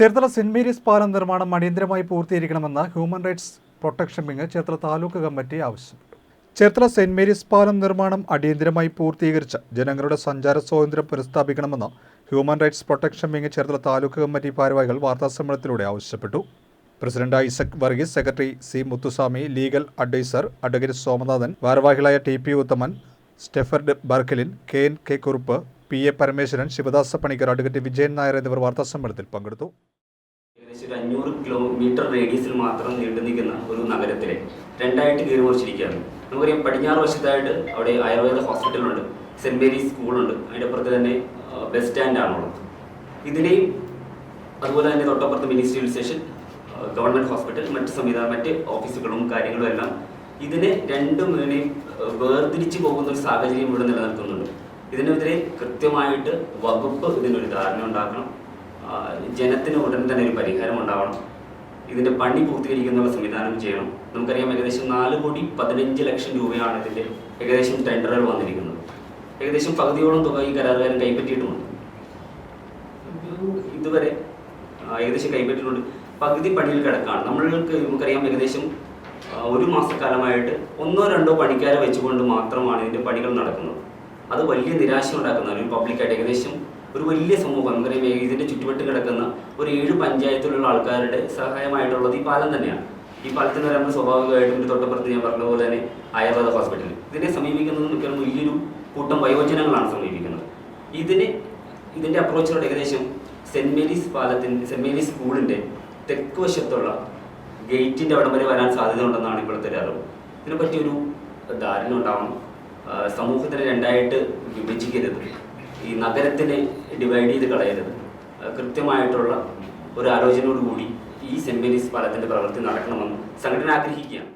Cherthala saint Mary's പാലം നിർമ്മാണം അടിയന്തരമായി പൂർത്തീകരിക്കണമെന്ന് human rights protection wing Cherthala taluk committee ആവശ്യപ്പെട്ടു. ചേർത്തല സെന്റ് മേരീസ് പാലം നിർമ്മാണം അടിയന്തരമായി പൂർത്തീകരിച്ച് ജനങ്ങളുടെ സഞ്ചാര സ്വാതന്ത്ര്യം പുനഃസ്ഥാപിക്കണമെന്ന് human rights protection wing Cherthala taluk committee ഭാരവാഹികൾ വാർത്താസമ്മേളനത്തിലൂടെ ആവശ്യപ്പെട്ടു. President Isaac Varghese secretary C Muthuswamy legal adviser advocate Somanathan ഭാരവാഹികളായ T P Uthaman സ്റ്റെഫർഡ് ബർക്കലിൻ K N K Kurup P A Parameswaran Sivadasa Panicker advocate Vijayan Nair എന്നിവർ വാർത്താസമ്മേളനത്തിൽ പങ്കെടുത്തു. ഏകദേശം ഒരു അഞ്ഞൂറ് കിലോമീറ്റർ റേഡിയസിൽ മാത്രം നീണ്ടു നിൽക്കുന്ന ഒരു നഗരത്തിലെ രണ്ടായിട്ട് കീറി മുറിച്ചിരിക്കുകയാണ് നമുക്കറിയാം പടിഞ്ഞാറ് വശത്തായിട്ട് അവിടെ ആയുർവേദ ഹോസ്പിറ്റലുണ്ട് സെന്റ് മേരീസ് സ്കൂളുണ്ട്. അതിന്റെ അപ്പുറത്ത് തന്നെ ബസ് സ്റ്റാൻഡാണുള്ളത് ഇതിനെയും അതുപോലെ തന്നെ തൊട്ടപ്പുറത്ത് ministry civil station government hospital മറ്റ് സംവിധാനം മറ്റ് ഓഫീസുകളും കാര്യങ്ങളും എല്ലാം ഇതിനെ രണ്ടും ആ, വേർതിരിച്ച് പോകുന്ന ഒരു സാഹചര്യം ഇവിടെ നിലനിൽക്കുന്നുണ്ട്. ഇതിനെതിരെ കൃത്യമായിട്ട് വകുപ്പ് ഇതിനൊരു ധാരണ ഉണ്ടാക്കണം. ജനത്തിന് ഉടൻ തന്നെ ഒരു പരിഹാരം ഉണ്ടാവണം. ഇതിന്റെ പണി പൂർത്തീകരിക്കാനുള്ള സംവിധാനം ചെയ്യണം. നമുക്കറിയാം ഏകദേശം നാല് കോടി പതിനഞ്ച് ലക്ഷം രൂപയാണ് ഇതിന്റെ ഏകദേശം ടെൻഡറുകൾ വന്നിരിക്കുന്നത്. ഏകദേശം പകുതിയോളം തുക ഈ കരാറുകാരൻ കൈപ്പറ്റിയിട്ടുമുണ്ട് ഇതുവരെ ഏകദേശം കൈപ്പറ്റിയിട്ടുണ്ട്. പകുതി പണിയിൽ കിടക്കാണ്. നമ്മൾക്ക് നമുക്കറിയാം ഏകദേശം ഒരു മാസക്കാലമായിട്ട് ഒന്നോ രണ്ടോ പണിക്കാരെ വെച്ചുകൊണ്ട് മാത്രമാണ് ഇതിന്റെ പണികൾ നടക്കുന്നത്. അത് വലിയ നിരാശ ഉണ്ടാക്കുന്ന ഒരു പബ്ലിക്കായിട്ട് ഏകദേശം ഒരു വലിയ സമൂഹം നമുക്കറിയാം പറയുമ്പോൾ ഇതിന്റെ ചുറ്റുവട്ടം കിടക്കുന്ന ഒരു ഏഴ് പഞ്ചായത്തിലുള്ള ആൾക്കാരുടെ സഹായമായിട്ടുള്ളത് ഈ പാലം തന്നെയാണ്. ഈ പാലത്തിന് വരുമ്പോൾ സ്വാഭാവികമായിട്ടും തൊട്ടപ്പുറത്ത് ഞാൻ പറഞ്ഞ പോലെ തന്നെ ആയുർവേദ ഹോസ്പിറ്റൽ ഇതിനെ സമീപിക്കുന്നത് മിക്കവാറും വലിയൊരു കൂട്ടം വയോജനങ്ങളാണ് സമീപിക്കുന്നത്. ഇതിന് ഇതിന്റെ അപ്രോച്ചിലൂടെ ഏകദേശം സെന്റ് മേരീസ് പാലത്തിന് സെന്റ് മേരീസ് സ്കൂളിന്റെ തെക്ക് വശത്തുള്ള ഗേറ്റിന്റെ അവിടം വരെ വരാൻ സാധ്യത ഉണ്ടെന്നാണ് ഇപ്പോഴത്തെ അറിവ്. ഇതിനെപ്പറ്റി ഒരു ധാരണ ഉണ്ടാവണം. സമൂഹത്തിനെ രണ്ടായിട്ട് വിഭജിക്കരുത്. ഈ നഗരത്തിനെ ഡിവൈഡ് ചെയ്ത് കളയരുത്. കൃത്യമായിട്ടുള്ള ഒരു ആലോചനയോടുകൂടി ഈ സെന്റ് മേരീസ് പാലത്തിന്റെ പ്രവൃത്തി നടക്കണമെന്ന് സംഘടന ആഗ്രഹിക്കുകയാണ്.